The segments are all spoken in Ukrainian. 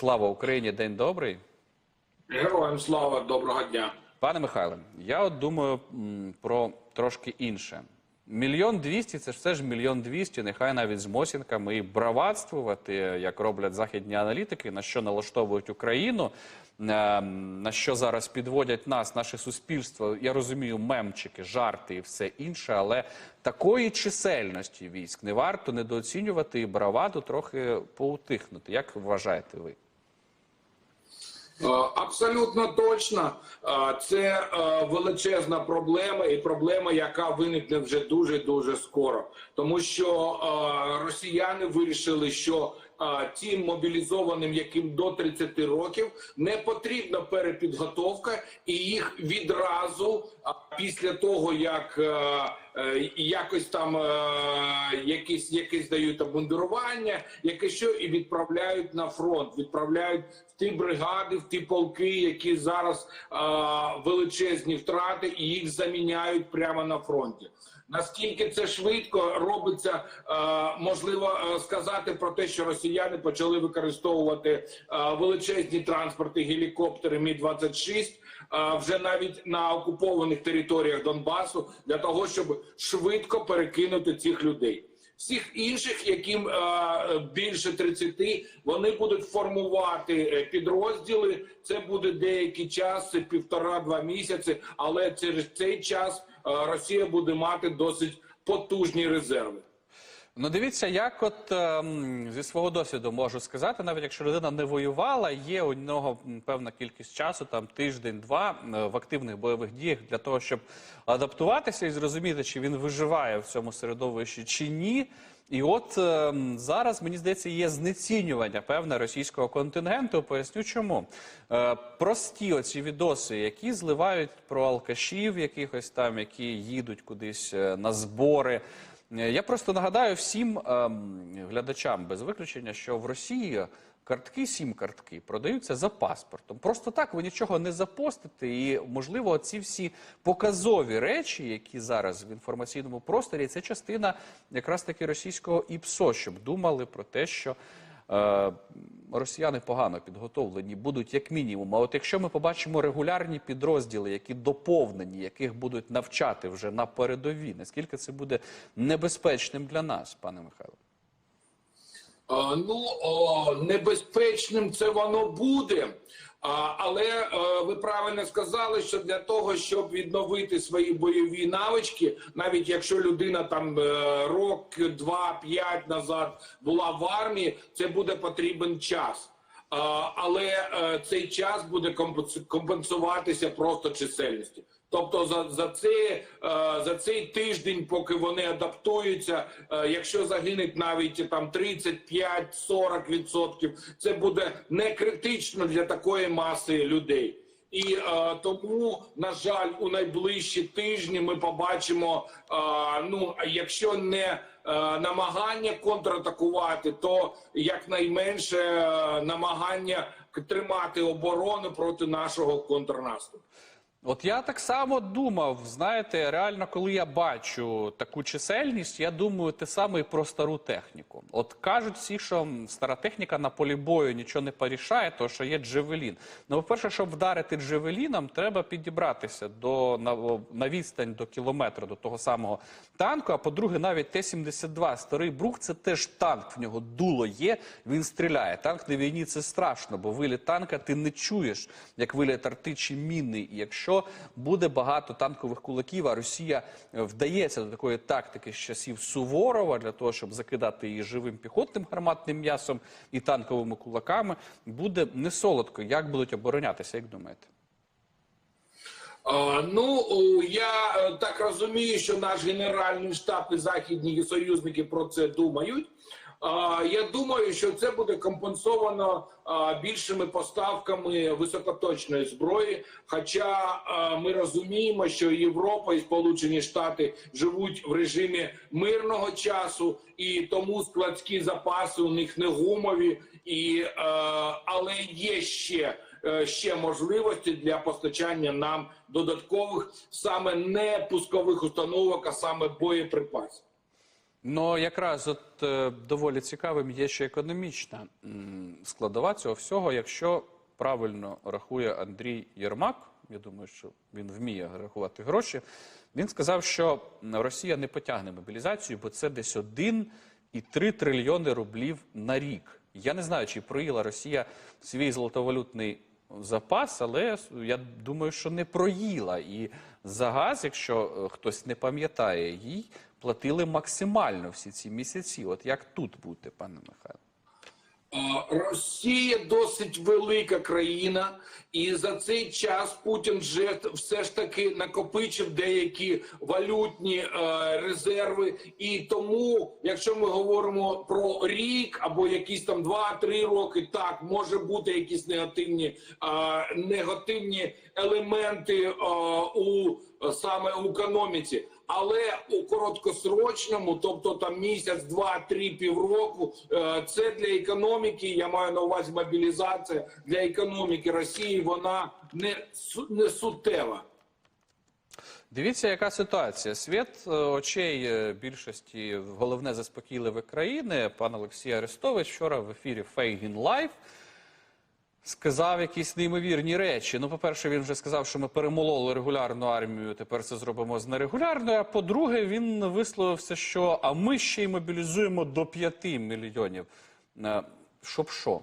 Слава Україні! День добрий. Героям слава, доброго дня. Пане Михайле, я от думаю м, про трошки інше. Мільйон двісті це ж все ж мільйон двісті, нехай навіть з мосінками і браватствувати, як роблять західні аналітики, на що налаштовують Україну, е, на що зараз підводять нас, наше суспільство. Я розумію, мемчики, жарти і все інше, але такої чисельності військ не варто недооцінювати і браваду трохи поутихнути. Як вважаєте ви? Е, Абсолютно точно, Е, це е, величезна проблема, і проблема, яка виникне вже дуже дуже скоро, тому що росіяни вирішили, що тим мобілізованим, яким до 30 років, не потрібна перепідготовка, і їх відразу після того, як якось там якісь якісь дають обмундирування, яке що і відправляють на фронт, відправляють ті бригади, в ті полки, які зараз е, величезні втрати, і їх заміняють прямо на фронті. Наскільки це швидко робиться, е, можливо сказати про те, що росіяни почали використовувати е, величезні транспорти, гелікоптери Мі 26 е, вже навіть на окупованих територіях Донбасу для того, щоб швидко перекинути цих людей. Всіх інших, яким е, більше 30, вони будуть формувати е, підрозділи. Це буде деякий час, півтора-два місяці. Але через цей час е, Росія буде мати досить потужні резерви. Ну, дивіться, як от ем, зі свого досвіду можу сказати, навіть якщо людина не воювала, є у нього певна кількість часу, там тиждень-два е, в активних бойових діях для того, щоб адаптуватися і зрозуміти, чи він виживає в цьому середовищі чи ні. І от е, зараз мені здається є знецінювання певне російського контингенту. Поясню чому е, прості оці відоси, які зливають про алкашів, якихось там, які їдуть кудись е, на збори. Е, Я просто нагадаю всім е, глядачам без виключення, що в Росії картки, сім картки продаються за паспортом. Просто так ви нічого не запостите, і можливо, ці всі показові речі, які зараз в інформаційному просторі, це частина якраз таки російського ІПСО, щоб думали про те, що. Е, Росіяни погано підготовлені будуть як мінімум. А от якщо ми побачимо регулярні підрозділи, які доповнені, яких будуть навчати вже на передовій, наскільки це буде небезпечним для нас, пане Михайло? Ну небезпечним це воно буде. Але е, ви правильно сказали, що для того, щоб відновити свої бойові навички, навіть якщо людина там е, рок, два, п'ять назад була в армії, це буде потрібен час. Але е, цей час буде компенс- компенсуватися просто чисельністю. Тобто за, за, це, е, за цей тиждень, поки вони адаптуються, е, якщо загинуть навіть там 35-40 відсотків, це буде не критично для такої маси людей. І е, тому, на жаль, у найближчі тижні ми побачимо. Е, ну, якщо не е, намагання контратакувати, то якнайменше е, намагання тримати оборону проти нашого контрнаступу. От я так само думав, знаєте, реально, коли я бачу таку чисельність, я думаю те саме і про стару техніку. От кажуть всі, що стара техніка на полі бою нічого не порішає, то що є джевелін. Ну, по-перше, щоб вдарити джевеліном, треба підібратися до на, на відстань до кілометра до того самого танку. А по-друге, навіть Т-72, старий брух, це теж танк. В нього дуло є, він стріляє. Танк на війні це страшно, бо виліт танка ти не чуєш, як виліт арти міни. І якщо буде багато танкових кулаків, а Росія е, вдається до такої тактики з часів Суворова для того, щоб закидати її живим піхотним гарматним м'ясом і танковими кулаками, буде не солодко. Як будуть оборонятися, як думаєте? Ну я е, так розумію, що наш генеральний штаб і західні союзники про це думають. Я думаю, що це буде компенсовано більшими поставками високоточної зброї. Хоча ми розуміємо, що Європа і Сполучені Штати живуть в режимі мирного часу, і тому складські запаси у них не гумові, і але є ще е, ще можливості для постачання нам додаткових саме не пускових установок, а саме боєприпасів. Ну, якраз от е, доволі цікавим є ще економічна складова цього всього. Якщо правильно рахує Андрій Єрмак, я думаю, що він вміє рахувати гроші. Він сказав, що Росія не потягне мобілізацію, бо це десь 1,3 трильйони рублів на рік. Я не знаю, чи проїла Росія свій золотовалютний запас, але я думаю, що не проїла. І за газ, якщо е, хтось не пам'ятає, їй платили максимально всі ці місяці. От як тут бути, пане Михайло? Росія досить велика країна, і за цей час Путін вже все ж таки накопичив деякі валютні е, резерви. І тому, якщо ми говоримо про рік або якісь там 2-3 роки, так може бути якісь негативні е, негативні елементи е, у саме у економіці. Але у короткосрочному, тобто там місяць, два, три, півроку, е, це для економіки. Я маю на увазі мобілізація для економіки Росії. Вона не не суттєва. Дивіться, яка ситуація. Світ е, очей е, більшості головне заспокійливе країни. Пан Олексій Арестович вчора в ефірі Фейгін Лайв сказав якісь неймовірні речі. Ну, по-перше, він вже сказав, що ми перемололи регулярну армію. Тепер це зробимо з нерегулярною. А по-друге, він висловився, що а ми ще й мобілізуємо до 5 мільйонів. Е, Щоб що?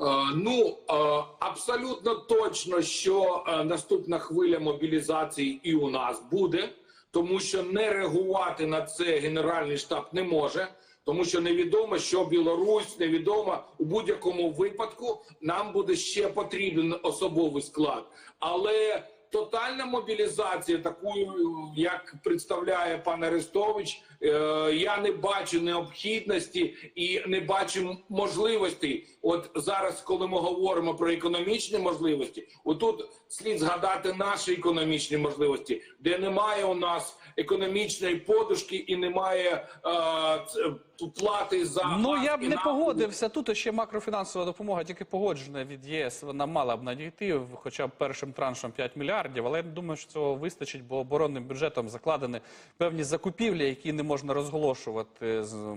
Е, Ну е, абсолютно точно, що наступна хвиля мобілізації і у нас буде, тому що не реагувати на це Генеральний штаб не може, тому що невідомо, що Білорусь, невідомо у будь-якому випадку нам буде ще потрібен особовий склад, але тотальна мобілізація, такою як представляє пан Арестович, е, я не бачу необхідності і не бачу можливостей. От зараз, коли ми говоримо про економічні можливості, отут слід згадати наші економічні можливості, де немає у нас економічної подушки і немає е, плати за Ну я б не погодився. Тут ще макрофінансова допомога, тільки погоджена від ЄС. Вона мала б надійти хоча б першим траншем 5 мільярдів. Але я думаю, що цього вистачить, бо оборонним бюджетом закладені певні закупівлі, які не можна розголошувати з.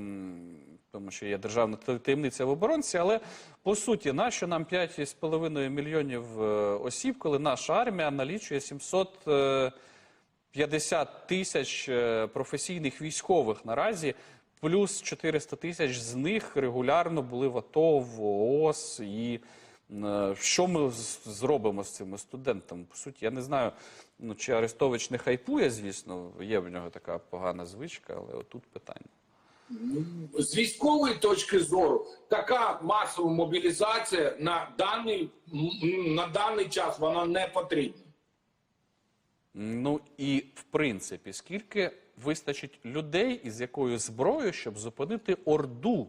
Тому що є державна таємниця в оборонці, але по суті, нащо нам 5,5 мільйонів е, осіб, коли наша армія налічує 700 е, 50 тисяч е, професійних військових наразі, плюс 400 тисяч з них регулярно були в АТО, в ООС. І що ми зробимо з цими студентами? По суті, я не знаю, ну, чи Арестович не хайпує, звісно, є в нього така погана звичка, але отут питання. З військової точки зору така масова мобілізація на даний на даний час вона не потрібна. Ну і в принципі, скільки вистачить людей із якою зброєю, щоб зупинити орду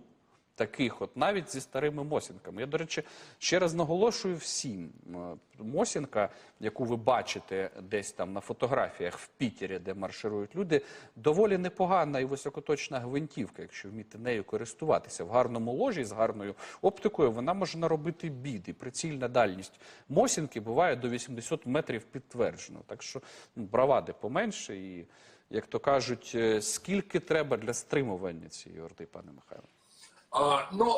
таких, от навіть зі старими Мосінками. Я, до речі, ще раз наголошую всім. Мосінка, яку ви бачите десь там на фотографіях в Пітері, де марширують люди, доволі непогана і високоточна гвинтівка, якщо вміти нею користуватися. В гарному ложі з гарною оптикою вона може наробити біди. Прицільна дальність Мосінки буває до 80 метрів підтверджено. Так що ну, бравади поменше і, як то кажуть, е, скільки треба для стримування цієї орди, пане Михайло? Ну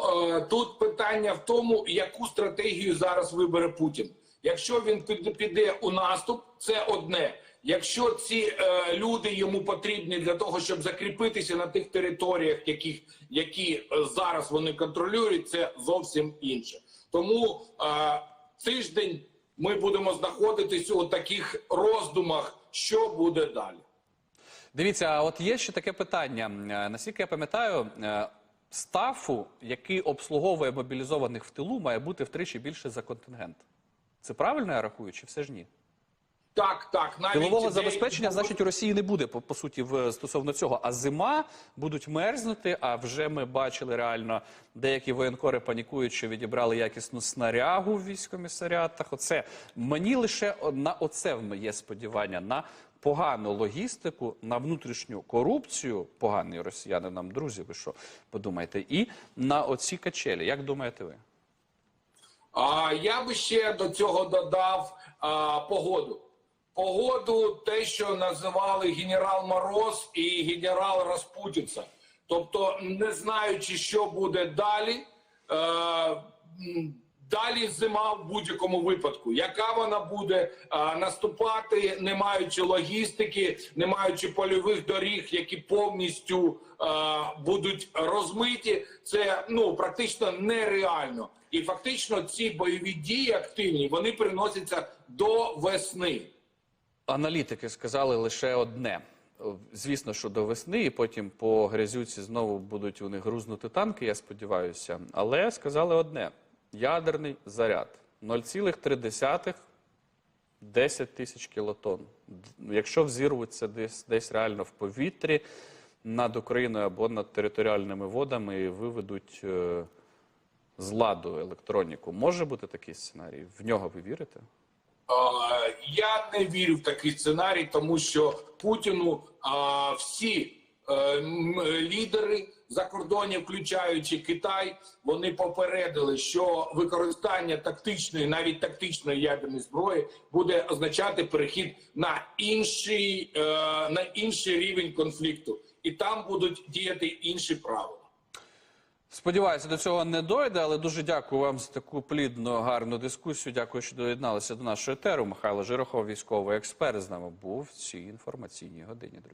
тут питання в тому, яку стратегію зараз вибере Путін. Якщо він піде, у наступ, це одне. Якщо ці е, люди йому потрібні для того, щоб закріпитися на тих територіях, яких які е, зараз вони контролюють, це зовсім інше. Тому е, тиждень ми будемо знаходитися у таких роздумах, що буде далі. Дивіться, а от є ще таке питання. Е, Наскільки я пам'ятаю, е, стафу, який обслуговує мобілізованих в тилу, має бути втричі більше за контингент. Це правильно я рахую, чи все ж ні? Так, так, навіть Тилового деякі- забезпечення, значить, у Росії не буде по, по суті в стосовно цього. А зима будуть мерзнути. А вже ми бачили реально деякі воєнкори панікують, що відібрали якісну снарягу в військомісаріатах. Оце мені лише на оце є сподівання на погану логістику, на внутрішню корупцію. Погані росіяни нам друзі. Ви що подумаєте? І на оці качелі. Як думаєте ви? А я би ще до цього додав а, погоду. погоду те, що називали генерал Мороз і генерал Распутіца. Тобто, не знаючи, що буде далі, е, далі зима в будь-якому випадку. Яка вона буде е, наступати, не маючи логістики, не маючи польових доріг, які повністю е, будуть розмиті, це ну практично нереально. І фактично ці бойові дії активні вони приносяться до весни. Аналітики сказали лише одне. Звісно, що до весни, і потім по грязюці знову будуть у грузнути танки, я сподіваюся. Але сказали одне: ядерний заряд 0,3 10 тисяч кілотон. Якщо взірвуться десь, десь реально в повітрі над Україною або над територіальними водами і виведуть е, з ладу електроніку, може бути такий сценарій? В нього ви вірите? Я не вірю в такий сценарій, тому що Путіну а, всі е, м, лідери закордонні, включаючи Китай, вони попередили, що використання тактичної, навіть тактичної ядерної зброї, буде означати перехід на інший, е, на інший рівень конфлікту, і там будуть діяти інші правила. Сподіваюся, до цього не дойде, але дуже дякую вам за таку плідну, гарну дискусію. Дякую, що доєдналися до нашої етеру. Михайло Жирохов, військовий експерт, з нами був в цій інформаційній годині.